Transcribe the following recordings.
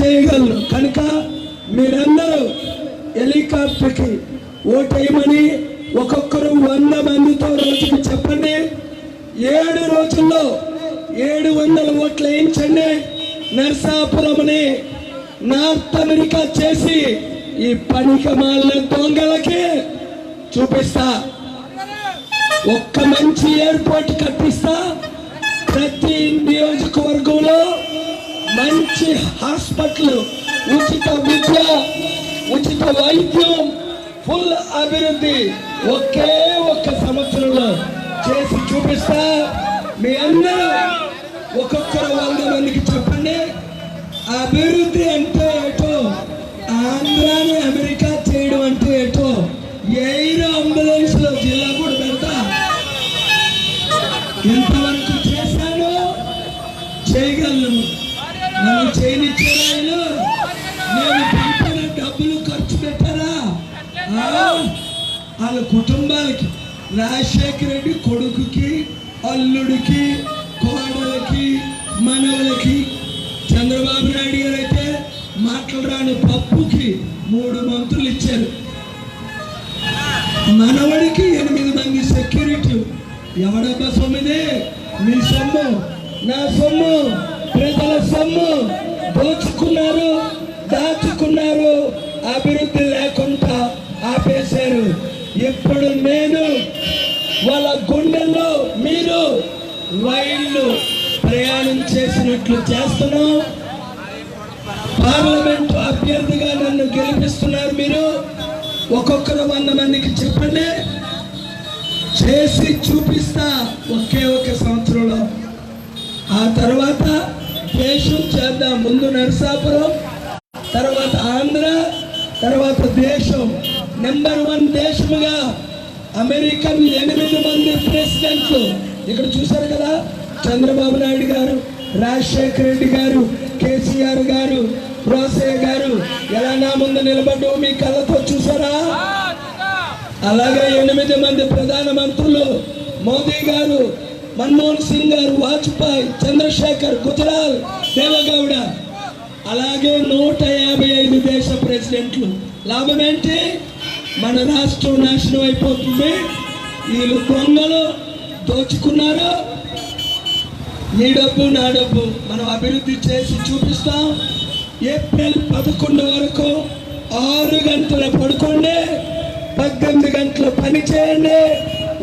చేయగలను. కనుక మీరందరూ హెలికాప్టర్కి ఓటేయమని ఒక్కొక్కరు వంద మందితో రోజుకి చెప్పండి. ఏడు రోజుల్లో ఏడు వందల ఓట్లు వేయించండి. నర్సాపురంని నార్త్ అమెరికా చేసి ఈ పనికమాలిన దొంగలకి చూపిస్తా. ఒక్క మంచి ఎయిర్పోర్ట్ కట్టిస్తా. ప్రతి నియోజకవర్గంలో మంచి హాస్పిటల్ ఉచిత విద్య ఉచిత వైద్యం ఫుల్ అభివృద్ధి ఒకే ఒక్క సంవత్సరంలో చేసి చూపిస్తా. మీ అందరూ ఒక్కొక్కరు వంద మందికి చెప్పండి. అభివృద్ధి అంటే ఏటో? ఆంధ్రాని అమెరికా చేయడం అంటే ఏటో? ఎయిర్ అంబులెన్స్ వాళ్ళ కుటుంబాలకి రాజశేఖర రెడ్డి కొడుకుకి అల్లుడికి కోడలకి మనవలకి చంద్రబాబు నాయుడు గారు అయితే మాట్లాడరాని పప్పుకి మూడు మంత్రులు ఇచ్చారు. మనవడికి ఎనిమిది మంది సెక్యూరిటీ ఎవడబ్బా సొమ్మిది? మీ సొమ్ము. నా సొమ్ము. ప్రజల సొమ్ము. దోచుకున్నారు దాచుకున్నారు అభివృద్ధి లేకుండా ఆపేశారు. ఇప్పుడు నేను వాళ్ళ గుండెల్లో మీరు రైళ్ళు ప్రయాణం చేసినట్లు చేస్తున్నాం. పార్లమెంట్ అభ్యర్థిగా నన్ను గెలిపిస్తున్నారు మీరు. ఒక్కొక్కరు వంద మందికి చెప్పండి. చేసి చూపిస్తా ఒకే ఒక సంవత్సరంలో. ఆ తర్వాత దేశం చేద్దాం. ముందు నరసాపురం తర్వాత ఆంధ్ర తర్వాత దేశం. నెంబర్ వన్ దేశముగా అమెరికన్ ఎనిమిది మంది ప్రెసిడెంట్లు ఇక్కడ చూశారు కదా? చంద్రబాబు నాయుడు గారు రాజశేఖర రెడ్డి గారు కేసీఆర్ గారు రోసయ్య గారు ఎలా నా ముందు నిలబడ్డు మీ కళ్ళతో చూసారా? అలాగే ఎనిమిది మంది ప్రధాన మంత్రులు మోదీ గారు మన్మోహన్ సింగ్ గారు వాజ్పేయి చంద్రశేఖర్ గుజరాల్ దేవగౌడ. అలాగే నూట యాభై ఐదు దేశ ప్రెసిడెంట్లు. లాభం ఏంటి? మన రాష్ట్రం నాశనం అయిపోతుంది. వీళ్ళు దొంగలు దోచుకున్నారు నీ డబ్బు నా డబ్బు మనం అభివృద్ధి చేసి చూపిస్తాం. ఏప్రిల్ పదకొండు వరకు ఆరు గంటల పడుకోండి పద్దెనిమిది గంటలు పని చేయండి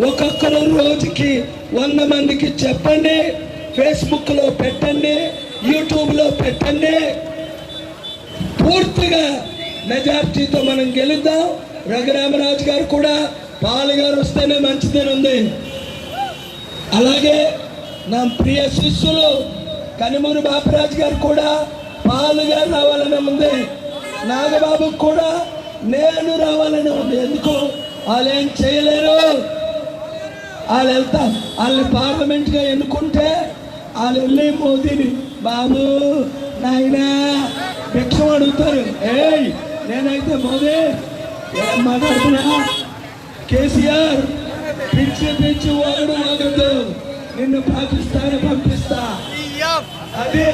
ఒక్కొక్కరు రోజుకి వంద మందికి చెప్పండి ఫేస్బుక్లో పెట్టండి యూట్యూబ్లో పెట్టండి. పూర్తిగా మెజార్టీతో మనం గెలుద్దాం. రఘురామరాజు గారు కూడా పాలుగారు వస్తేనే మంచిదేనుంది ఉంది. అలాగే నా ప్రియ శిష్యులు కనిమూరు బాపరాజు గారు కూడా పాలుగారు రావాలని ఉంది. నాగబాబు కూడా నేను రావాలని ఉంది. ఎందుకు? వాళ్ళు ఏం చేయలేరు. వాళ్ళు వెళ్తా. వాళ్ళని పార్లమెంట్గా ఎన్నుకుంటే వాళ్ళు వెళ్ళి మోదీని బాబు నాయనా భిక్షం అడుగుతారు. ఏయ్ నేనైతే మోదీ మాట్లాడుతున్నా కేసీఆర్ పిచ్చి పిచ్చి వాడు వాగదు నిన్ను పాకిస్తాన్ పంపిస్తా. అదే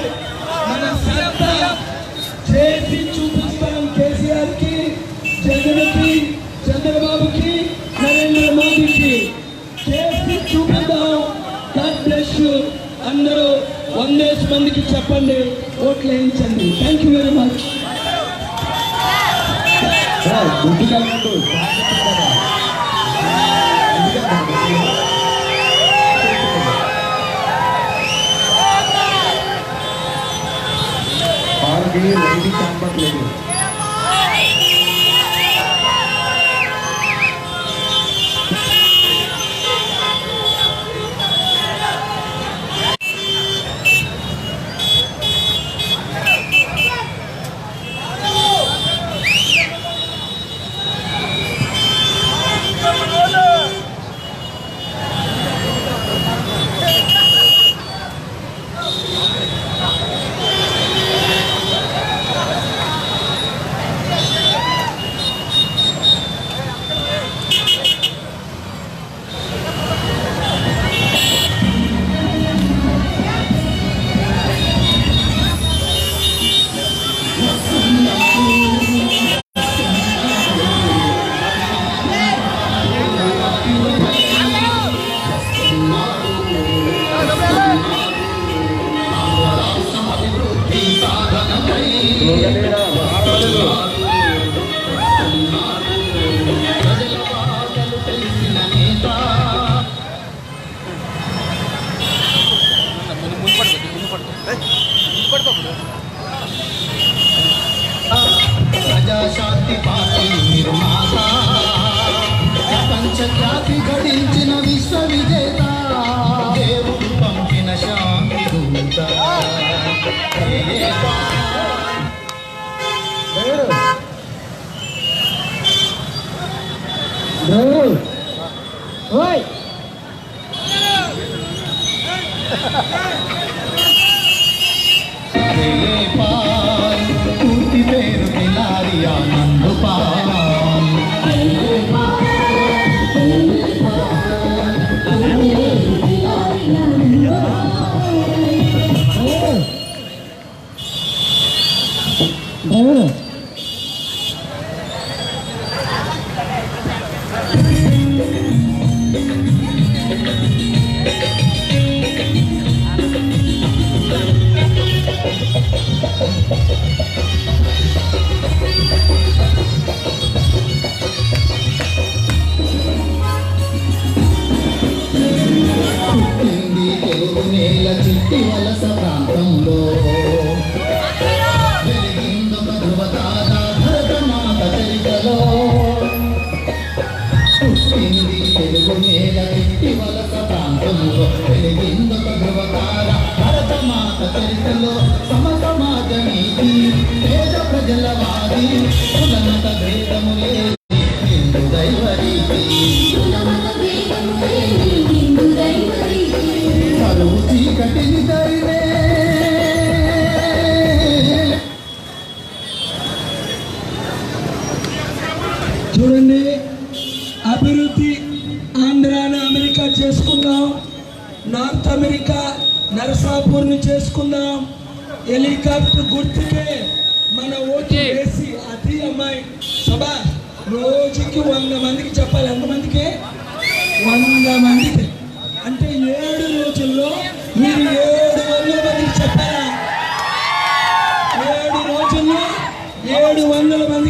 మన సత్తా. చేసి చూపిస్తాం కేసీఆర్కి జగన్కి చంద్రబాబుకి నరేంద్ర మోదీకి. చేసి చూపిద్దాం. God bless you. అందరూ వందేసి మందికి చెప్పండి. ఓట్లు వేయించండి థ్యాంక్ యూ వెరీ మచ్. గుడ్డికల్లంటూ వాళ్ళకి లైటింగ్ కనపట్లేదు ప్రజాశాంతి Hey! కరువు చీకటిని చూడండి అభివృద్ధి ఆంధ్రాన అమెరికా చేసుకుందాం నార్త్ అమెరికా నరసాపూర్ని చేసుకుందాం హెలికాప్టర్ గుర్తుకే మందికి వంద మందికి చెప్పాలి. ఎంతమందికి? వంద మందికి. అంటే ఏడు రోజుల్లో మీరు ఏడు వందల మందికి చెప్పాలా? ఏడు రోజుల్లో ఏడు వందల మంది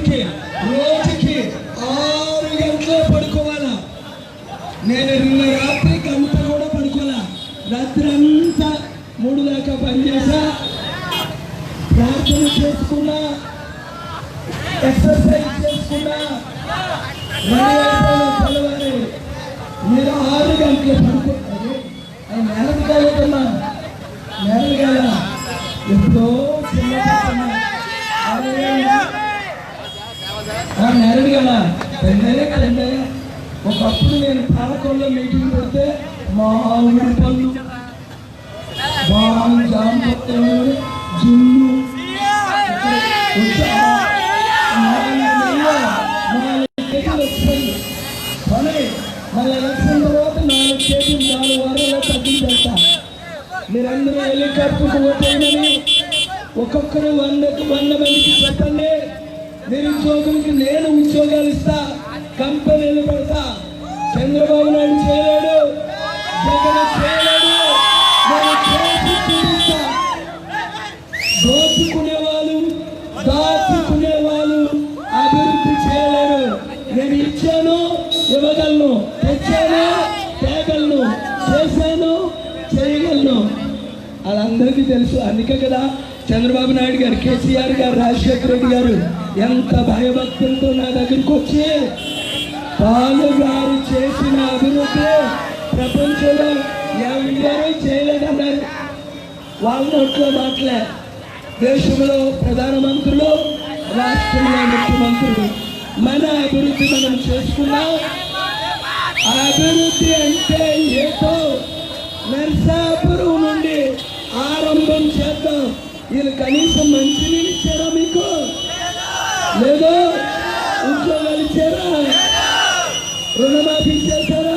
మీరు ఆరు గంటలు పడుకుంటారు అది నెలది కాలేదమ్మా నెలది కాల ఎప్పుడో నెలడు కదా రెండే కదండే ఒకప్పుడు నేను పాలకొండలో మీటింగ్ పెడితే మామిడి పళ్ళు. బాగా జాంపత్రులు. తెలుసు. అందుకే కదా చంద్రబాబు నాయుడు గారు కేసీఆర్ గారు రాజశేఖర రెడ్డి గారు ఎంత భయభక్తులతో నా దగ్గరికి వచ్చి పాలు గారు చేసిన అభివృద్ధి ప్రపంచంలో ఎవరు చేయలేదన్నారు వాళ్ళ నోట్లో మాటలే. దేశంలో ప్రధానమంత్రులు రాష్ట్రంలో ముఖ్యమంత్రులు. మన అభివృద్ధి మనం చేసుకున్నాం. అభివృద్ధి అంటే ఏదో నర్సాపురం నుండి ఆరంభం చేద్దాం. వీళ్ళు కనీసం మంచినీళ్ళు ఇచ్చారా మీకు? లేదా ఉద్యోగాలు ఇచ్చారా? రుణమాఫీ చేశారా?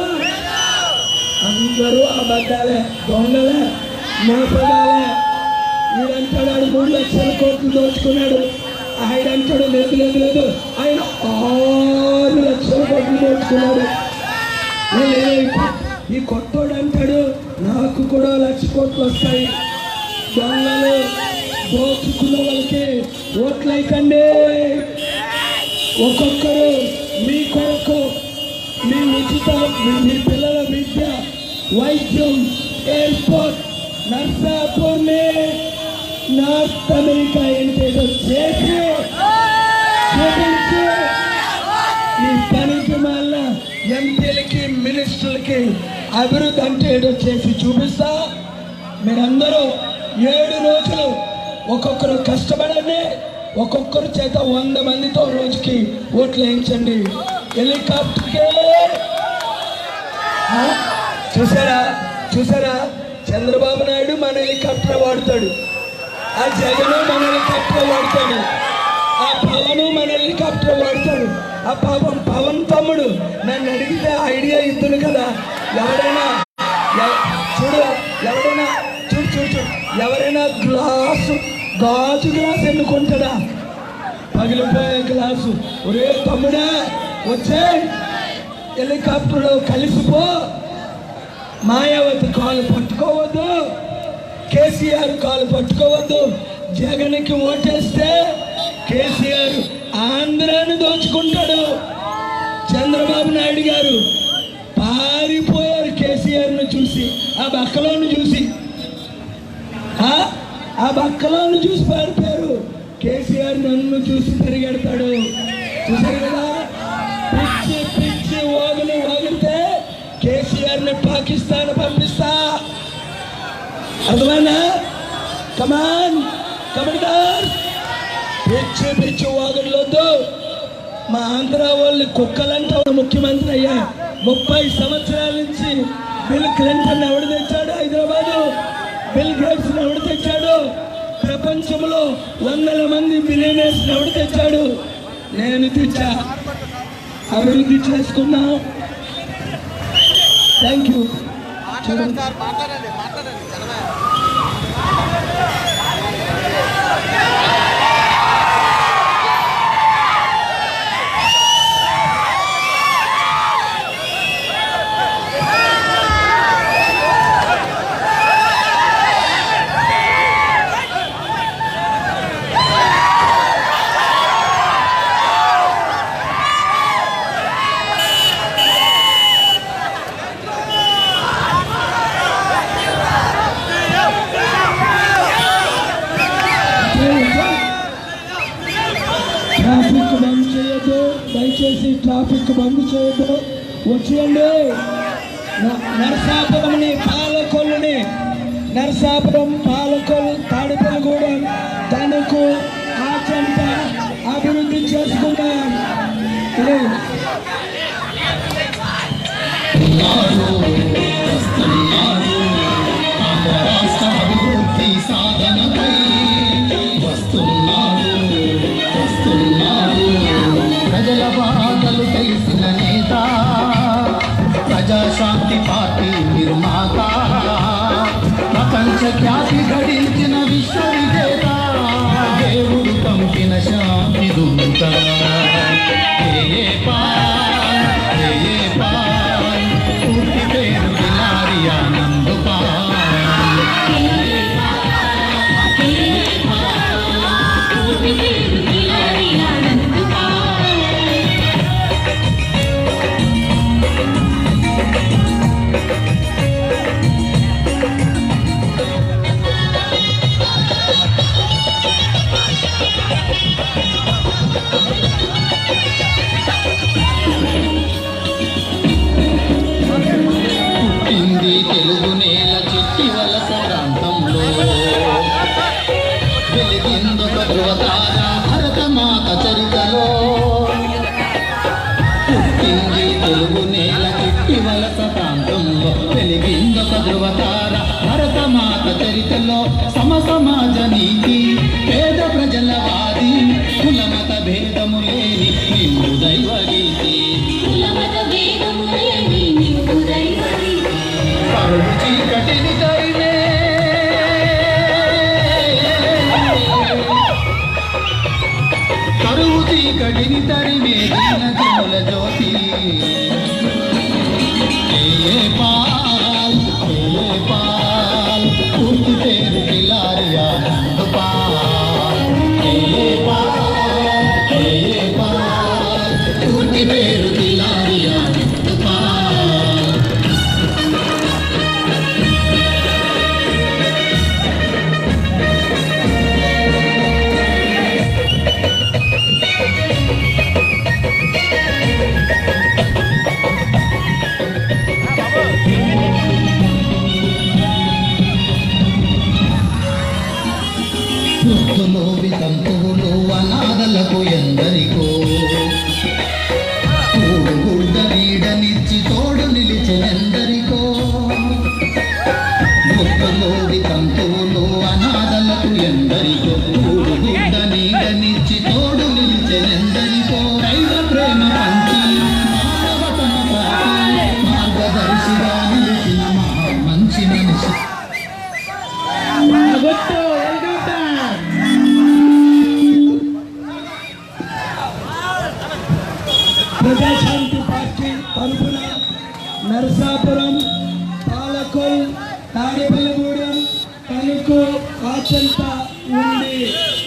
అందరూ అబద్ధాలే దొంగలే మోసగాలే వీడంటాడు ఆడు మూడు లక్షల కోట్లు దోచుకున్నాడు. ఆయన అంటాడు లేదు లేదు లేదు. ఆయన ఆరు లక్షల కోట్లు దోచుకున్నాడు. ఈ కొట్టోడు అంటాడు నాకు కూడా లక్ష కోట్లు వస్తాయి. దొంగలు దోచుకున్న వాళ్ళకి ఓట్లైకండి ఒక్కొక్కరు మీ కొరకు మీ ఉచిత మీ మీ పిల్లల విద్య వైద్యం ఎయిర్పోర్ట్ నర్సాపూర్ని నార్త్ అమెరికా ఏంటేదో చేసి చూపించి ఈ పనికి మళ్ళ ఎంపీలకి మినిస్టర్లకి అభివృద్ధి అంటే ఏదో చేసి చూపిస్తా. మీరందరూ ఏడు రోజులు ఒక్కొక్కరు కష్టపడండి ఒక్కొక్కరు చేత వంద మందితో రోజుకి ఓట్లు వేయించండి. హెలికాప్టర్కే. చూసారా? చూసారా? చంద్రబాబు నాయుడు మన హెలికాప్టర్ వాడతాడు. ఆ జగను మన హెలికాప్టర్ వాడతాడు. ఆ పవన్ మన హెలికాప్టర్ వాడతాడు. ఆ పవన్ పవన్ తమ్ముడు నన్ను అడిగితే ఐడియా ఇద్దును కదా. ఎవరైనా చూడు ఎవరైనా ఎవరైనా గ్లాసు గాజు గ్లాస్ ఎన్నుకుంటాడా పగిలిపోయే గ్లాసు. ఒరే తమ్ముడా వచ్చే. హెలికాప్టర్లో కలిసిపో. మాయావతి కాలు పట్టుకోవద్దు. కేసీఆర్ కాలు పట్టుకోవద్దు. జగన్కి ఓటేస్తే కేసీఆర్ ఆంధ్రాను దోచుకుంటాడు. చంద్రబాబు నాయుడు గారు పారిపోయారు కేసీఆర్ను చూసి ఆ బక్కలోని చూసి. ఆ? ఆ చూసి పారిపోయారు. కేసీఆర్ నన్ను చూసి పరిగెడతాడు. చూసారు కదా? పిచ్చి పిచ్చి ఓగులు ఓగితే కేసీఆర్ని పాకిస్తాన్ పంపిస్తా. అర్థమైనా కమాన్ కమాండర్ పిచ్చి పిచ్చి ఓగులొద్దు మా ఆంధ్ర వాళ్ళు కుక్కలంటే ముఖ్యమంత్రి అయ్యా. ముప్పై సంవత్సరాల నుంచి బిల్ క్లింటన్ ఎవడు తెచ్చాడు హైదరాబాదు? బిల్ గేట్స్ ఎవడు తెచ్చాడు? ప్రపంచంలో వందల మంది బిలియనర్స్ ఎవడు తెచ్చాడు? నేను తెచ్చా. అభివృద్ధి చేసుకున్నా థ్యాంక్ యూ చీకటిని తరిమే. కరువు చీకటిని తరిమే. ప్రజాశాంతి పార్టీ తరఫున నరసాపురం పాలకొల్ తాడేపల్లిగూడెం తణుకు ఆచంత ఉండి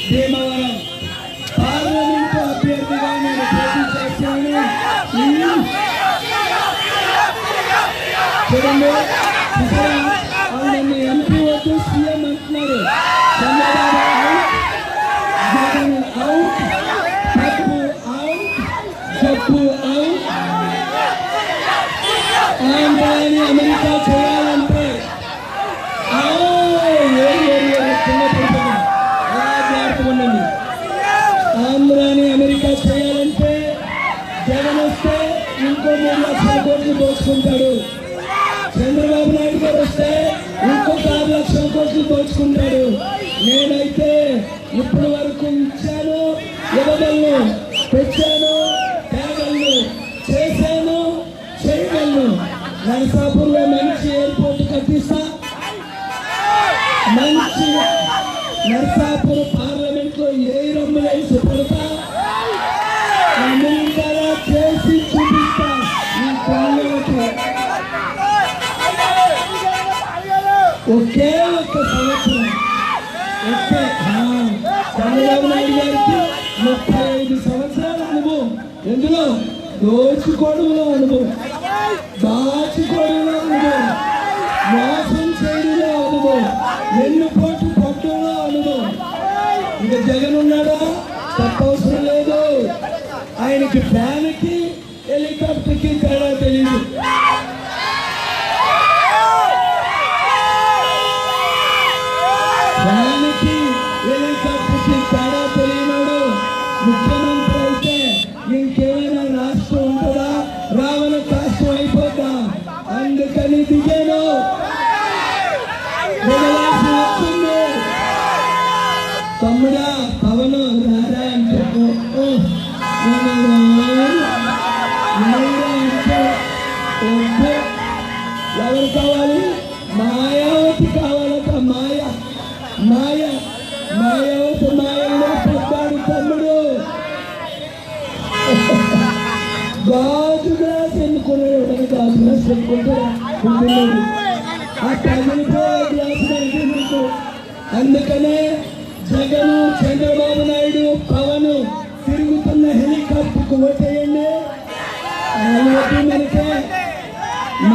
భీమవరం పార్లమెంటు అభ్యర్థిగా నేను పోటీ చేశాను చూడండి ఆంధ్రాని అమెరికా చేయాలంటే ఉండండి. ఆంధ్రాని అమెరికా చేయాలంటే జగన్ వస్తే ఇంకో మూడు లక్షల కోట్లు దోచుకుంటాడు. చంద్రబాబు నాయుడు గారికి ముప్పై ఐదు సంవత్సరాల అనుభవం. ఎందులో? దోచుకోవడంలో అనుభవం. దాచుకోవడంలో అనుభవం. మోసం చేయడంలో అనుభవం. ఎన్ను పోటు కొట్టడంలో అనుభవం. ఇక జగన్ ఉన్నాడా? తప్పవసరం లేదు. ఆయనకి ఫ్యాన్కి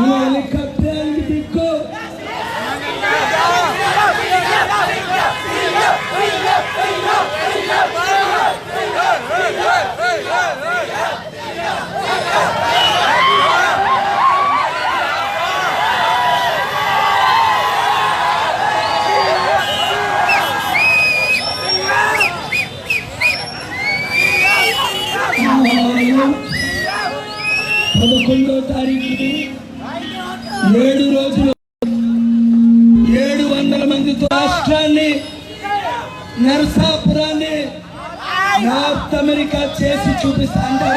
మన హెలికాప్టర్కి దిక్కు పదకొండో చూపిస్తా. అంటే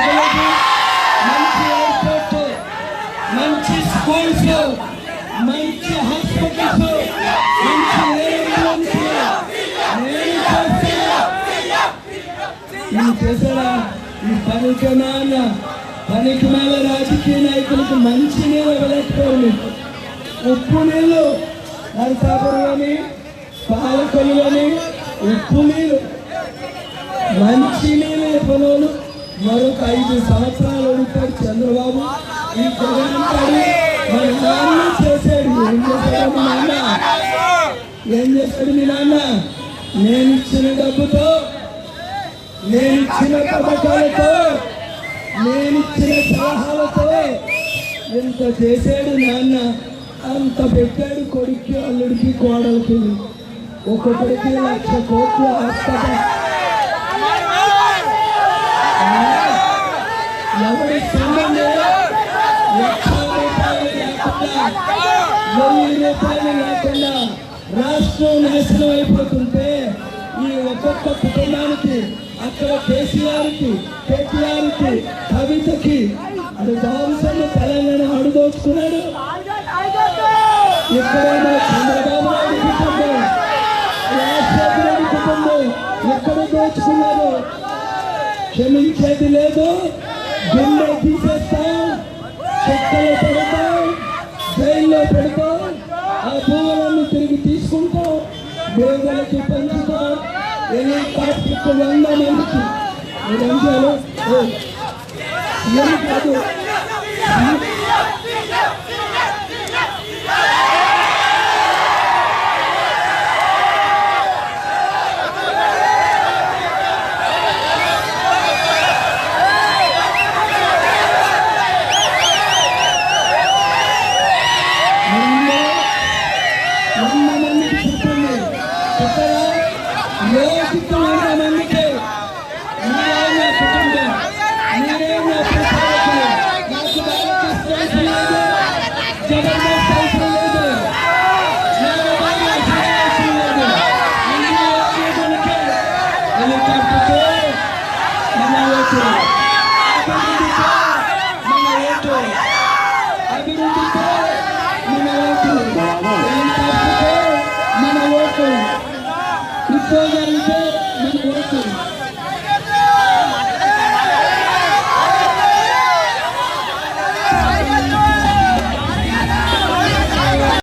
మంచి ఎయిర్పోర్ట్ మంచి స్కూల్స్ మంచి హాస్పిటల్స్ మంచి నేను చేస్తా. ఈ పనికి నాన్న పనికి మేల రాజకీయ నాయకులకు మంచి నీళ్ళు ఇవ్వలేకపోయారు ఉప్పు నీళ్ళు నరసాపురంలోని పాలకొల్లులోని ఉప్పు నీళ్ళు. మంచి నీళ్ళు ఇవ్వనోళ్ళు మరొక ఐదు సంవత్సరాలు అడుగుతాడు చంద్రబాబు ఈ జగన్ మన నాన్న చేశాడు. ఏం చేశాడు మీ నాన్న? ఏం చేశాడు మీ నాన్న? నేను ఇచ్చిన డబ్బుతో నేను ఇచ్చిన పథకాలతో నేను ఇచ్చిన సలహాలతో ఎంత చేశాడు నాన్న? అంత పెట్టాడు కొడుక్కి అల్లుడికి కోడలికి. ఒక్కొక్కడికి లక్ష కోట్లు ఆస్పట ఎవరి సంబంధం లక్ష రూపాయలు లేకుండా వెయ్యి రూపాయలు లేకుండా రాష్ట్రం నాశనం అయిపోతుంటే ఈ ఒక్కొక్క కుటుంబానికి అక్కడ కేసీఆర్కి కేటీఆర్కి కవితకి అది బాబుసన్న తెలంగాణ అడుదోచుకున్నాడు ఇక్కడ చంద్రబాబు నాయుడు కుటుంబం రాజశేఖర రెడ్డి కుటుంబం ఎక్కడ దోచుకున్నారు క్షమించేది లేదు. గుండె తీసేస్తాం చెక్కలు పెడతాం జైల్లో పెడతాం ఆ పూలన్నీ తిరిగి తీసుకుంటాం పేదలకి పెంచుతాం. హెలికాప్టర్కి వంద మందికి నేను ఏం చేయాలి? ఏం కాదు. लो